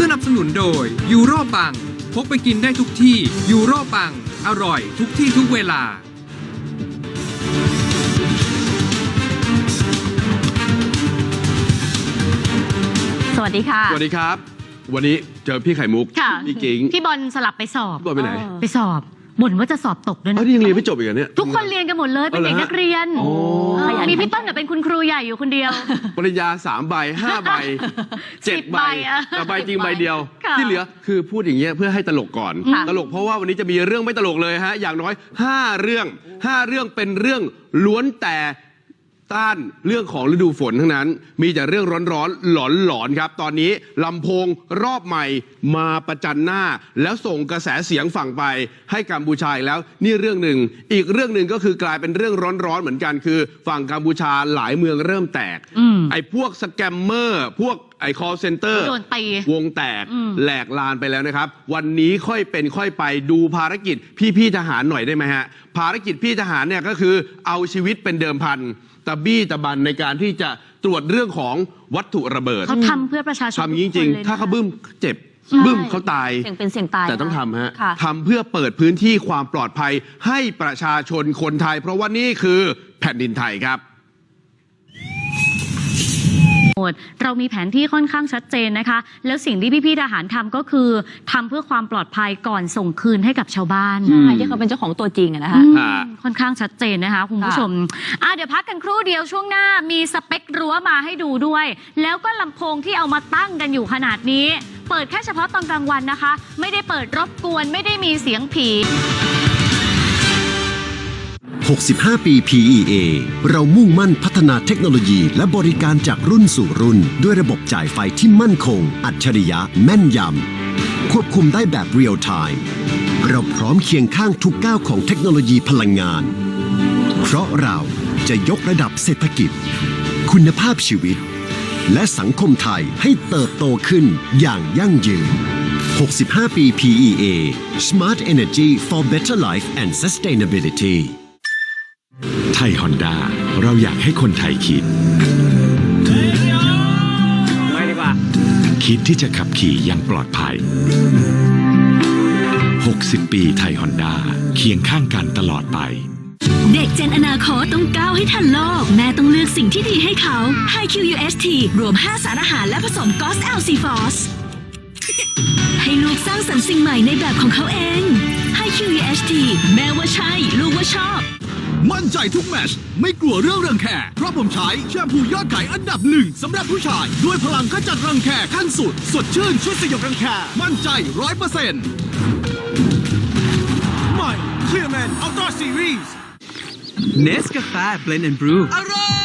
สนับสนุนโดยยูโรปังพกไปกินได้ทุกที่ยูโรปัง อร่อยทุกที่ทุกเวลา สวัสดีค่ะ สวัสดีครับ วันนี้เจอพี่ไข่มุก ค่ะ พี่กิ๊งพี่บอลสลับไปสอบ พี่บอลไปไหน ไปสอบ บ่นว่าจะสอบตกด้วยเอ้านะนี่ยังเรียนไม่จบอีกเหรอเนี่ย ทุกคนเรียนกันหมดเลย เป็นเด็กเอาเหรอฮะนักเรียนโอ้ เออมีพี่ต้นน่ะเป็นคุณครูใหญ่อยู่คนเดียว ปริญญาสามใบห้าใบเจ็ดสิบใบใบอะแต่ใบจริงใบเดียว ค่ะที่เหลือคือพูดอย่างเงี้ยเพื่อให้ตลกก่อน ค่ะ ตลกเพราะว่าวันนี้จะมีเรื่องไม่ตลกเลยฮะ อย่างน้อย 5 เรื่อง 5 เรื่องเป็นเรื่องล้วนแต่ ต้านเรื่องของฤดูฝนทั้งนั้น มีแต่เรื่องร้อนๆ หลอนๆ ครับ ตอนนี้ลำโพงรอบใหม่มาประจันหน้า แล้วส่งกระแสเสียงฝั่งไป ให้กัมพูชาอีกแล้วนี่เรื่องหนึ่ง อีกเรื่องหนึ่งก็คือกลายเป็นเรื่องร้อนๆ เหมือนกัน คือ ฝั่งกัมพูชาหลายเมืองเริ่มแตกอืมไอ้พวกสแกมเมอร์ พวก ไอ้คอเซ็นเตอร์โดนตีวงแตกอืม แหลกลานไปแล้วนะครับ วันนี้ค่อยเป็นค่อยไปดูภารกิจพี่ๆทหารหน่อยได้ไหมฮะ ภารกิจพี่ทหารเนี่ยก็คือเอาชีวิตเป็นเดิมพันตะบี้ตะบันในการที่จะตรวจเรื่องของวัตถุระเบิดเขาทำเพื่อประชาชนทำจริงทุกคนลยๆนะถ้าเขาบึ้มเจ็บใช่ บึ้มเขาตาย เสี่ยงเป็นเสี่ยงตายแต่ต้องนะทำฮะค่ะ ทำเพื่อเปิดพื้นที่ความปลอดภัยให้ประชาชนคนไทย เพราะว่านี่คือแผ่นดินไทยครับ หมดเรามีแผนที่ค่อนข้างชัดเจนนะคะ แล้วสิ่งที่พี่ๆทหารทำก็คือทำเพื่อความปลอดภัยก่อนส่งคืนให้กับชาวบ้านใช่ที่เขาเป็นเจ้าของตัวจริงอะนะคะอืมฮะค่อนข้างชัดเจนนะคะคุณผู้ชมอะเดี๋ยวพักกันครู่เดียวช่วงหน้ามีสเปครั้วมาให้ดูด้วย แล้วก็ลำโพงที่เอามาตั้งกันอยู่ขนาดนี้ เปิดแค่เฉพาะตอนกลางวันนะคะ ไม่ได้เปิดรบกวนไม่ได้มีเสียงผี 65 ปี PEA เรามุ่งมั่นพัฒนาเทคโนโลยี และบริการจากรุ่นสู่รุ่น ด้วยระบบจ่ายไฟที่มั่นคง อัจฉริยะ แม่นยำ ควบคุมได้แบบเรียลไทม์เราพร้อมเคียงข้างทุกก้าวของเทคโนโลยีพลังงาน เพราะเราจะยกระดับเศรษฐกิจ คุณภาพชีวิต และสังคมไทยให้เติบโตขึ้นอย่างยั่งยืน 65 ปี PEA Smart Energy for Better Life and Sustainability ไทยฮอนด้าเราอยากให้คนไทยคิด ไม่ดีกว่า คิดที่จะขับขี่อย่างปลอดภัย 60 ปีไทยฮอนด้าเคียงข้างกันตลอดไป เด็กเจนอนาคตต้องก้าวให้ทันโลก แม่ต้องเลือกสิ่งที่ดีให้เขา High QUST รวม 5 สารอาหารและผสมกอส LC f o s ให้ลูกสร้างสรรค์สิ่งใหม่ในแบบของเขาเอง High QUST แม่ว่าใช่ ลูกว่าชอบ มั่นใจทุกแมตชไม่กลัวเรื่องรังแคเพราะผมใช้แชมพูยอดขายอันดับหนึ่งสำหรับผู้ชาย ด้วยพลังขจัดรังแคขั้นสุด สดชื่นช่วยสยบรังแคมั่นใจร้อยเปอร์เซ็นต์ใหม่ Clearman Outdoor Series เนสกาแฟเบลนด์แอนด์บรูอร่อย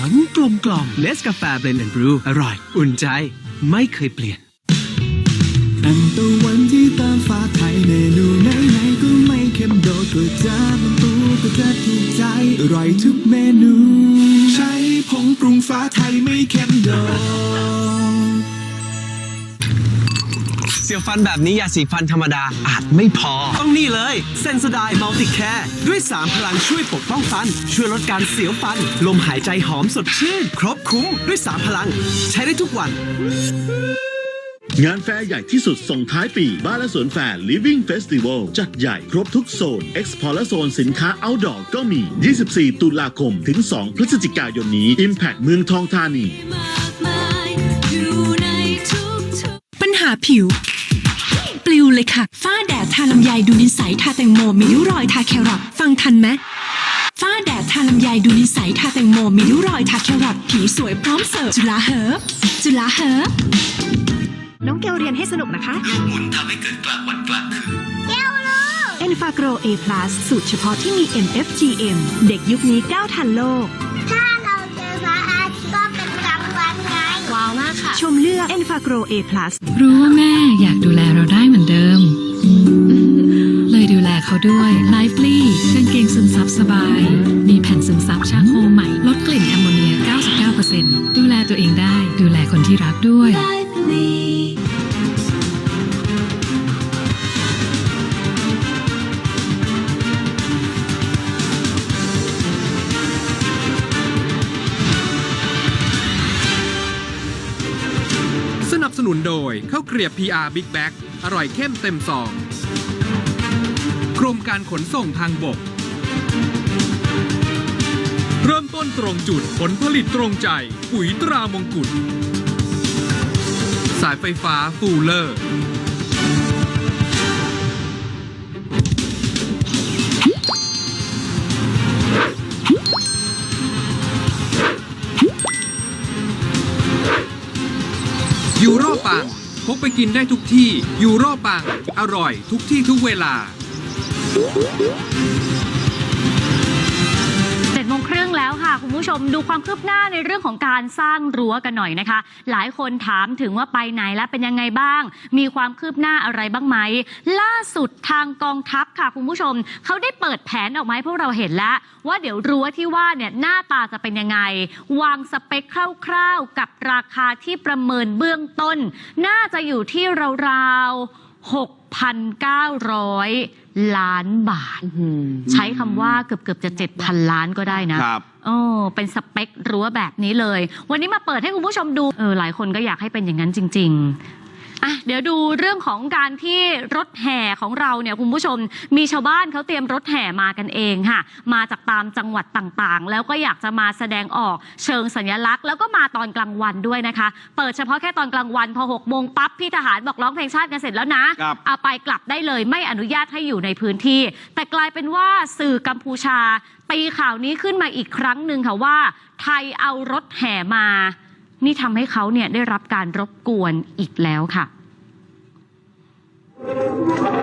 หอมกลมกล่อมเนสกาแฟเบลนด์แอนด์บรูอร่อย อุ่นใจ ไม่เคยเปลี่ยน ตั้งแต่วันที่ติมฟ้าไทยเมนูไหนๆก็ไม่เค็มโดดก็จะมันตูก็จะถูกใจอร่อยทุกเมนู ใช้ผงปรุงฟ้าไทยไม่เค็มโดดเสียวฟันแบบนี้ยาสีฟันธรรมดาอาจไม่พอ ต้องนี่เลยเซนสไดมัลติแคร์ด้วย3พลังช่วยปกป้องฟัน ช่วยลดการเสียวฟัน ลมหายใจหอมสดชื่น ครบคุ้มด้วย3พลัง ใช้ได้ทุกวัน งานแฟร์ใหญ่ที่สุดส่งท้ายปี บ้านและสวนแฟร์ Living Festival จัดใหญ่ครบทุกโซน Expo และโซนสินค้า Outdoor ก็มี 24 ตุลาคมถึง 2 พฤศจิกายนนี้ Impact เมืองทองธานี ปัญหาผิว ปลิวเลยค่ะ ฝ้าแดดทาลำไยดูนิสัยทาแตงโมมีริ้วรอยทาแครอทฟังทันไหมฝ้าแดดทาลำไยดูนิสัยทาแตงโมมีริ้วรอยทาแครอทผิวสวยพร้อมเสิร์ฟจุฬาเฮิร์บจุฬาเฮิร์บ น้องเกลเรียนให้สนุกนะคะหมุนทำให้เกิดกลางวันกลางคืน e n f a g r o A+ สูตรเฉพาะที่มี MFGM เด็กยุคนี้ก้าวทันโลก ถ้าเราเจอพระอาทิตย์ก็เป็นกลางวันไงว้าวมากค่ะ ชมเลือก e n f a g r o A+ รู้ว่าแม่อยากดูแลเราได้เหมือนเดิม เลยดูแลเขาด้วย Lively กางเกงซึมซับสบาย มีแผ่นซึมซับชาโคใหม่ลดกลิ่นแอมโมเนีย 99%ดูแลตัวเองได้ ดูแลคนที่รักด้วยผ นโดยข้าวเกรียบ PR Big Bag อร่อยเข้มเต็มซองกรมการขนส่งทางบก เริ่มต้นตรงจุดผลผลิตตรงใจ ปุ๋ยตรามงกุฎสายไฟฟ้าฟูลเลอร์ กไปกินได้ทุกที่ อยู่รอบปัง อร่อยทุกที่ทุกเวลา ค่ะ คุณผู้ชมดูความคืบหน้าในเรื่องของการสร้างรั้วกันหน่อยนะคะ หลายคนถามถึงว่าไปไหนและเป็นยังไงบ้าง มีความคืบหน้าอะไรบ้างไหม ล่าสุดทางกองทัพค่ะ คุณผู้ชม เขาได้เปิดแผนออกมาให้พวกเราเห็นแล้ว ว่าเดี๋ยวรั้วที่ว่าเนี่ยหน้าตาจะเป็นยังไง วางสเปคคร่าวๆ กับราคาที่ประเมินเบื้องต้น น่าจะอยู่ที่ราวๆ6,900 ล้านบาท ใช้คำว่าเกือบเกือบๆจะ7,000ล้านก็ได้นะครับ โอ้เป็นสเปครั้วแบบนี้เลย วันนี้มาเปิดให้คุณผู้ชมดูเออหลายคนก็อยากให้เป็นอย่างนั้นจริง ๆ อะเดี๋ยวดูเรื่องของการที่รถแห่ของเราเนี่ยคุณผู้ชม มีชาวบ้านเขาเตรียมรถแห่มากันเองค่ะ มาจากตามจังหวัดต่างๆ แล้วก็อยากจะมาแสดงออกเชิงสัญลักษณ์ แล้วก็มาตอนกลางวันด้วยนะคะ เปิดเฉพาะแค่ตอนกลางวันพอ6กโมงปั๊บพี่ทหารบอกร้องเพลงชาติกันเสร็จแล้วนะครับ เอาไปกลับได้เลยไม่อนุญาตให้อยู่ในพื้นที่ แต่กลายเป็นว่าสื่อกัมพูชาตีข่าวนี้ขึ้นมาอีกครั้งหนึ่งค่ะว่า ไทยเอารถแห่มา นี่ทำให้เขาเนี่ยได้รับการรบกวนอีกแล้วค่ะ